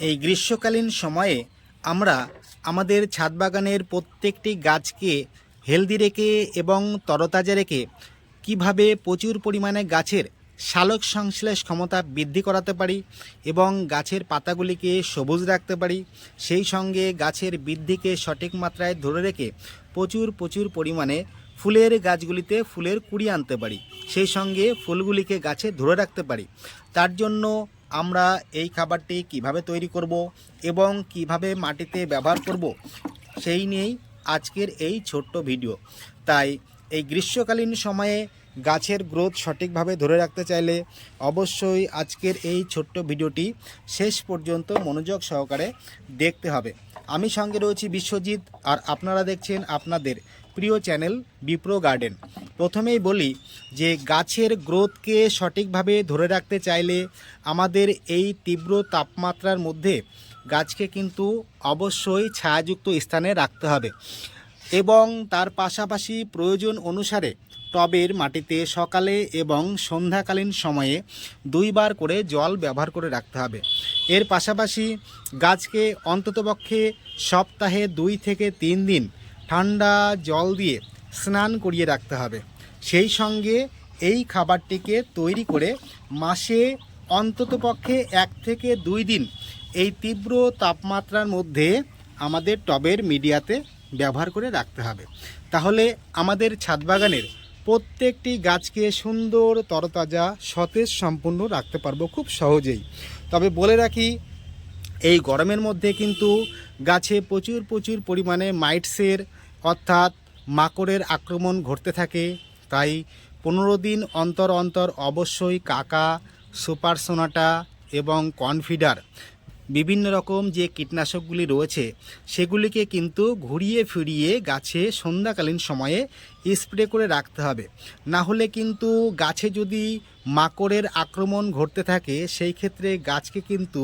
এই গ্রীষ্মকালীন সময়ে আমরা আমাদের ছাদ বাগানের প্রত্যেকটি গাছকে হেলদি রেখে এবং তরতাজা রেখে কীভাবে প্রচুর পরিমাণে গাছের শালক সংশ্লেষ ক্ষমতা বৃদ্ধি করাতে পারি এবং গাছের পাতাগুলিকে সবুজ রাখতে পারি, সেই সঙ্গে গাছের বৃদ্ধিকে সঠিক মাত্রায় ধরে রেখে প্রচুর প্রচুর পরিমাণে ফুলের গাছগুলিতে ফুলের কুড়ি আনতে পারি, সেই সঙ্গে ফুলগুলিকে গাছে ধরে রাখতে পারি। তার জন্য আমরা এই খাবারটি কীভাবে তৈরি করব এবং কীভাবে মাটিতে ব্যবহার করব, সেই নিয়েই আজকের এই ছোট্ট ভিডিও। তাই এই গ্রীষ্মকালীন সময়ে গাছের গ্রোথ সঠিকভাবে ধরে রাখতে চাইলে অবশ্যই আজকের এই ছোট্ট ভিডিওটি শেষ পর্যন্ত মনোযোগ সহকারে দেখতে হবে। আমি সঙ্গে রয়েছি বিশ্বজিৎ, আর আপনারা দেখছেন আপনাদের প্রিয় চ্যানেল বিপ্রো গার্ডেন। প্রথমেই বলি যে গাছের গ্রোথকে সঠিকভাবে ধরে রাখতে চাইলে আমাদের এই তীব্র তাপমাত্রার মধ্যে গাছকে কিন্তু অবশ্যই ছায়াযুক্ত স্থানে রাখতে হবে এবং তার পাশাপাশি প্রয়োজন অনুসারে টবের মাটিতে সকালে এবং সন্ধ্যাকালীন সময়ে দুইবার করে জল ব্যবহার করে রাখতে হবে। এর পাশাপাশি গাছকে অন্ততপক্ষে সপ্তাহে দুই থেকে তিন দিন ঠান্ডা জল দিয়ে স্নান করিয়ে রাখতে হবে। সেই সঙ্গে এই খাবারটিকে তৈরি করে মাসে অন্ততপক্ষে এক থেকে দুই দিন এই তীব্র তাপমাত্রার মধ্যে আমাদের টবের মিডিয়াতে ব্যবহার করে রাখতে হবে। তাহলে আমাদের ছাদ বাগানের প্রত্যেকটি গাছকে সুন্দর, তরতাজা, সতেজ, সম্পূর্ণ রাখতে পারব খুব সহজেই। তবে বলে রাখি এই গরমের মধ্যে কিন্তু গাছে প্রচুর প্রচুর পরিমাণে মাইটসের অর্থাৎ মাকড়ের আক্রমণ ঘটতে থাকে। তাই পনেরো দিন অন্তর অন্তর অবশ্যই কাকা, সুপার সোনাটা এবং কনফিডার বিভিন্ন রকম যে কীটনাশকগুলি রয়েছে, সেগুলিকে কিন্তু ঘুরিয়ে ফিরিয়ে গাছে সন্ধ্যাকালীন সময়ে স্প্রে করে রাখতে হবে। না হলে কিন্তু গাছে যদি মাকড়ের আক্রমণ ঘটতে থাকে, সেই ক্ষেত্রে গাছকে কিন্তু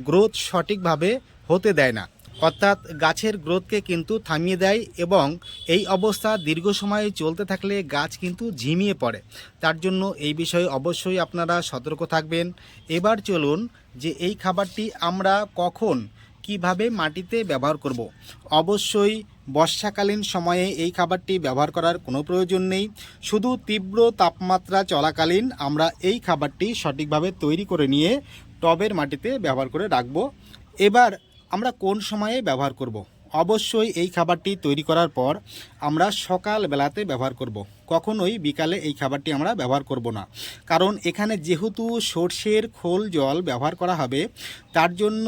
গ্রোথ সঠিকভাবে হতে দেয় না। অর্থাৎ গাছের গ্রোথকে কিন্তু থামিয়ে দেয় এবং এই অবস্থা দীর্ঘ সময় চলতে থাকলে গাছ কিন্তু ঝিমিয়ে পড়ে। তার জন্য এই বিষয়ে অবশ্যই আপনারা সতর্ক থাকবেন। এবার চলুন যে এই খাবারটি আমরা কখন, কীভাবে মাটিতে ব্যবহার করব। অবশ্যই বর্ষাকালীন সময়ে এই খাবারটি ব্যবহার করার কোনো প্রয়োজন নেই। শুধু তীব্র তাপমাত্রা চলাকালীন আমরা এই খাবারটি সঠিকভাবে তৈরি করে নিয়ে টবের মাটিতে ব্যবহার করে রাখব। এবার আমরা কোন সময়ে ব্যবহার করব। অবশ্যই এই খাবারটি তৈরি করার পর আমরা সকাল বেলাতে ব্যবহার করব। কখনোই বিকালে এই খাবারটি আমরা ব্যবহার করব না কারণ এখানে যেহেতু সর্ষের খোল জল ব্যবহার করা হবে, তার জন্য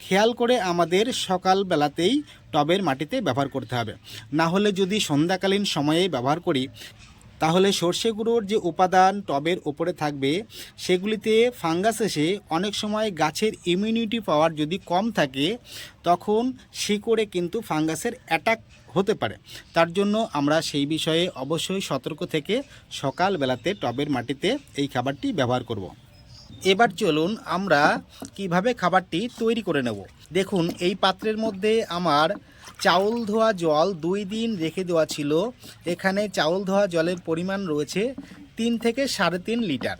খেয়াল করে আমাদের সকাল বেলাতেই টবের মাটিতে ব্যবহার করতে হবে না হলে যদি সন্ধ্যাকালীন সময়ে ব্যবহার করি তাহলে সর্ষে গুঁড়োর যে উপাদান টবের ওপরে থাকবে, সেগুলিতে ফাঙ্গাস এসে অনেক সময় গাছের ইমিউনিটি পাওয়ার যদি কম থাকে, তখন শিকড়ে কিন্তু ফাঙ্গাসের অ্যাটাক হতে পারে তার জন্য আমরা সেই বিষয়ে অবশ্যই সতর্ক থেকে সকাল বেলাতে টবের মাটিতে এই খাবারটি ব্যবহার করব। এবার চলুন আমরা কীভাবে খাবারটি তৈরি করে নেব দেখুন, এই পাত্রের মধ্যে আমার চাউল ধোয়া জল দুই দিন রেখে দেওয়া ছিল। এখানে চাউল ধোয়া জলের পরিমাণ রয়েছে তিন থেকে সাড়ে তিন লিটার।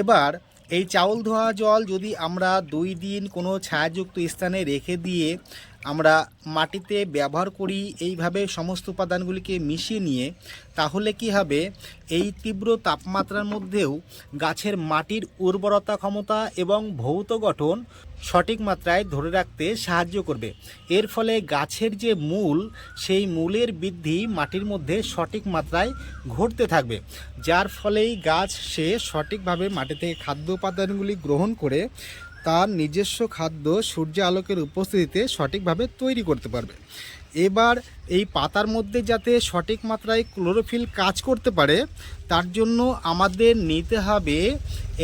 এবার এই চাউল ধোয়া জল যদি আমরা দুই দিন কোনো ছায়াযুক্ত স্থানে রেখে দিয়ে আমরা মাটিতে ব্যবহার করি এইভাবে সমস্ত উপাদানগুলিকে মিশিয়ে নিয়ে, তাহলে কি হবে? এই তীব্র তাপমাত্রার মধ্যেও গাছের মাটির উর্বরতা ক্ষমতা এবং ভৌত গঠন সঠিক মাত্রায় ধরে রাখতে সাহায্য করবে। এর ফলে গাছের যে মূল, সেই মূলের বৃদ্ধি মাটির মধ্যে সঠিক মাত্রায় ঘটতে থাকবে, যার ফলেই গাছ সে সঠিকভাবে মাটি থেকে খাদ্য উপাদানগুলি গ্রহণ করে তার নিজস্ব খাদ্য সূর্য আলোকের উপস্থিতিতে সঠিকভাবে তৈরি করতে পারবে। এবার এই পাতার মধ্যে যাতে সঠিক মাত্রায় ক্লোরোফিল কাজ করতে পারে, তার জন্য আমাদের নিতে হবে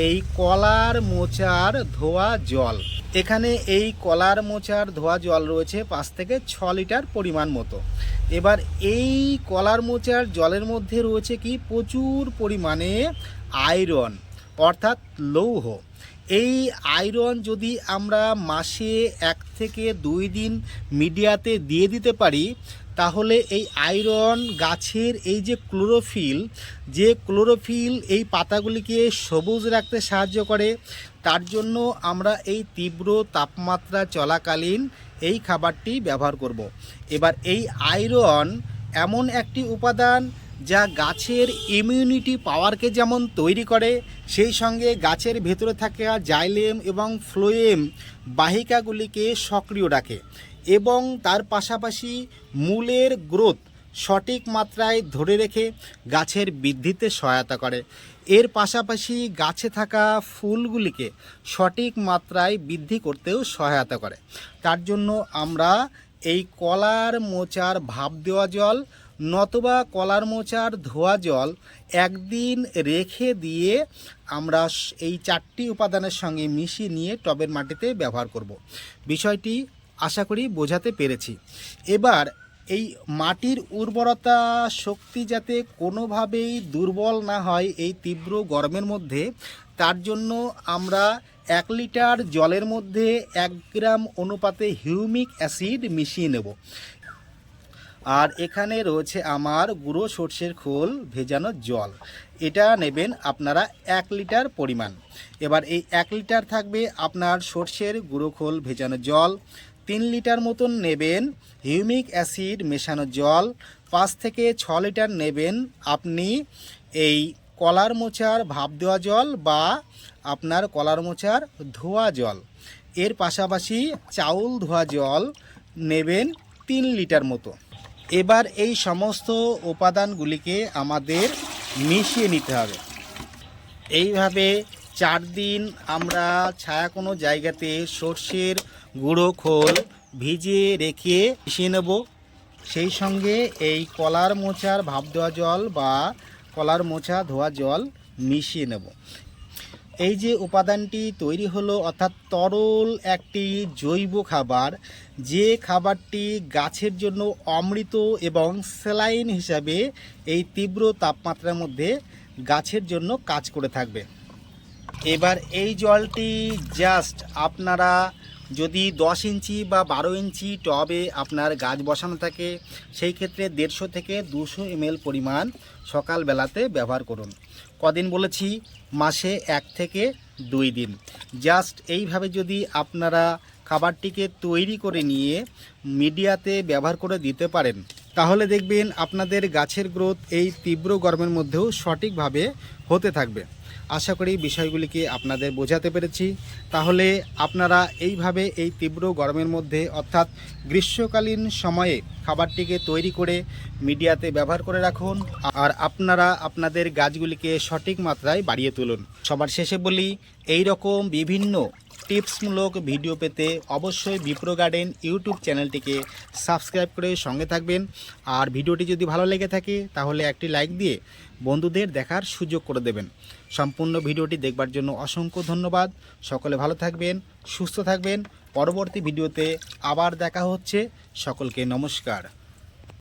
এই কলার মোচার ধোয়া জল। এখানে এই কলার মোচার ধোয়া জল রয়েছে পাঁচ থেকে ছ লিটার পরিমাণ মতো। এবার এই কলার মোচার জলের মধ্যে রয়েছে কি? প্রচুর পরিমাণে আয়রন। অর্থাৎ লৌহ এই আয়রন যদি আমরা মাসে এক থেকে দুই দিন মিডিয়াতে দিয়ে দিতে পারি, তাহলে এই আয়রন গাছের এই যে ক্লোরোফিল যে ক্লোরোফিল এই পাতাগুলিকে সবুজ রাখতে সাহায্য করে, তার জন্য আমরা এই তীব্র তাপমাত্রা চলাকালীন এই খাবারটি ব্যবহার করব। এবার এই আয়রন এমন একটি উপাদান যা গাছের ইমিউনিটি পাওয়ারকে যেমন তৈরি করে, সেই সঙ্গে গাছের ভেতরে থাকা জাইলেম এবং ফ্লোয়েম বাহিকাগুলিকে সক্রিয় রাখে এবং তার পাশাপাশি মূলের গ্রোথ সঠিক মাত্রায় ধরে রেখে গাছের বৃদ্ধিতে সহায়তা করে। এর পাশাপাশি গাছে থাকা ফুলগুলিকে সঠিক মাত্রায় বৃদ্ধি করতেও সহায়তা করে। তার জন্য আমরা এই কলার মোচার ভাব দেওয়া জল নতবা কলার মোচার ধোয়া জল একদিন রেখে দিয়ে আমরা এই চারটি উপাদানের সঙ্গে মিশিয়ে নিয়ে টবের মাটিতে ব্যবহার করব। বিষয়টি আশা করি বোঝাতে পেরেছি। এবার এই মাটির উর্বরতা শক্তি যাতে কোনোভাবেই দুর্বল না হয় এই তীব্র গরমের মধ্যে, তার জন্য আমরা এক লিটার জলের মধ্যে এক গ্রাম অনুপাতে হিউমিক অ্যাসিড মিশিয়ে নেব। আর এখানে রয়েছে আমার গুঁড়ো সর্ষের খোল ভেজানো জল। এটা নেবেন আপনারা এক লিটার পরিমাণ। এবার এই এক লিটার থাকবে আপনার সর্ষের গুঁড়ো খোল ভেজানো জল। তিন লিটার মতন নেবেন হিউমিক অ্যাসিড মেশানো জল। পাঁচ থেকে ছ লিটার নেবেন আপনি এই কলার মোচার ভাপ দেওয়া জল বা আপনার কলার মোচার ধোয়া জল। এর পাশাপাশি চাউল ধোয়া জল নেবেন তিন লিটার মতো। এবার এই সমস্ত উপাদানগুলিকে আমাদের মিশিয়ে নিতে হবে। এইভাবে চার দিন আমরা ছায়া কোনো জায়গাতে সর্ষের গুঁড়ো খোল ভিজিয়ে রেখে মিশিয়ে নেব। সেই সঙ্গে এই কলার মোচার ভাপ দেওয়া জল বা কলার মোচা ধোয়া জল মিশিয়ে নেব। এই যে উপাদানটি তৈরি হলো অর্থাৎ তরল একটি জৈব খাবার, যে খাবারটি গাছের জন্য অমৃত এবং স্যালাইন হিসাবে এই তীব্র তাপমাত্রার মধ্যে গাছের জন্য কাজ করে থাকবে। এবার এই জলটি জাস্ট আপনারা যদি দশ ইঞ্চি বা বারো ইঞ্চি টবে আপনার গাছ বসানো থাকে, সেই ক্ষেত্রে দেড়শো থেকে দুশো এমএল পরিমাণ সকালবেলাতে ব্যবহার করুন। কদিন বলেছি, মাসে এক থেকে দুই দিন। জাস্ট এইভাবে যদি আপনারা খাবারটিকে তৈরি করে নিয়ে মিডিয়াতে ব্যবহার করে দিতে পারেন, তাহলে দেখবেন আপনাদের গাছের গ্রোথ এই তীব্র গরমের মধ্যেও সঠিকভাবে হতে থাকবে। আশা করি বিষয়গুলিকে আপনাদের বোঝাতে পেরেছি। তাহলে আপনারা এইভাবে এই তীব্র গরমের মধ্যে, অর্থাৎ গ্রীষ্মকালীন সময়ে খাবারটিকে তৈরি করে মিডিয়াতে ব্যবহার করে রাখুন আর আপনারা আপনাদের গাছগুলিকে সঠিক মাত্রায় বাড়িয়ে তুলুন। সবার শেষে বলি এই রকম বিভিন্ন টিপসমূলক ভিডিও পেতে অবশ্যই বিপ্রো গার্ডেন ইউটিউব চ্যানেলটিকে সাবস্ক্রাইব করে সঙ্গে থাকবেন। আর ভিডিওটি যদি ভালো লেগে থাকে, তাহলে একটি লাইক দিয়ে বন্ধুদের দেখার সুযোগ করে দেবেন। সম্পূর্ণ ভিডিওটি দেখবার জন্য অসংখ্য ধন্যবাদ। সকলে ভালো থাকবেন, সুস্থ থাকবেন। পরবর্তী ভিডিওতে আবার দেখা হচ্ছে। সকলকে নমস্কার।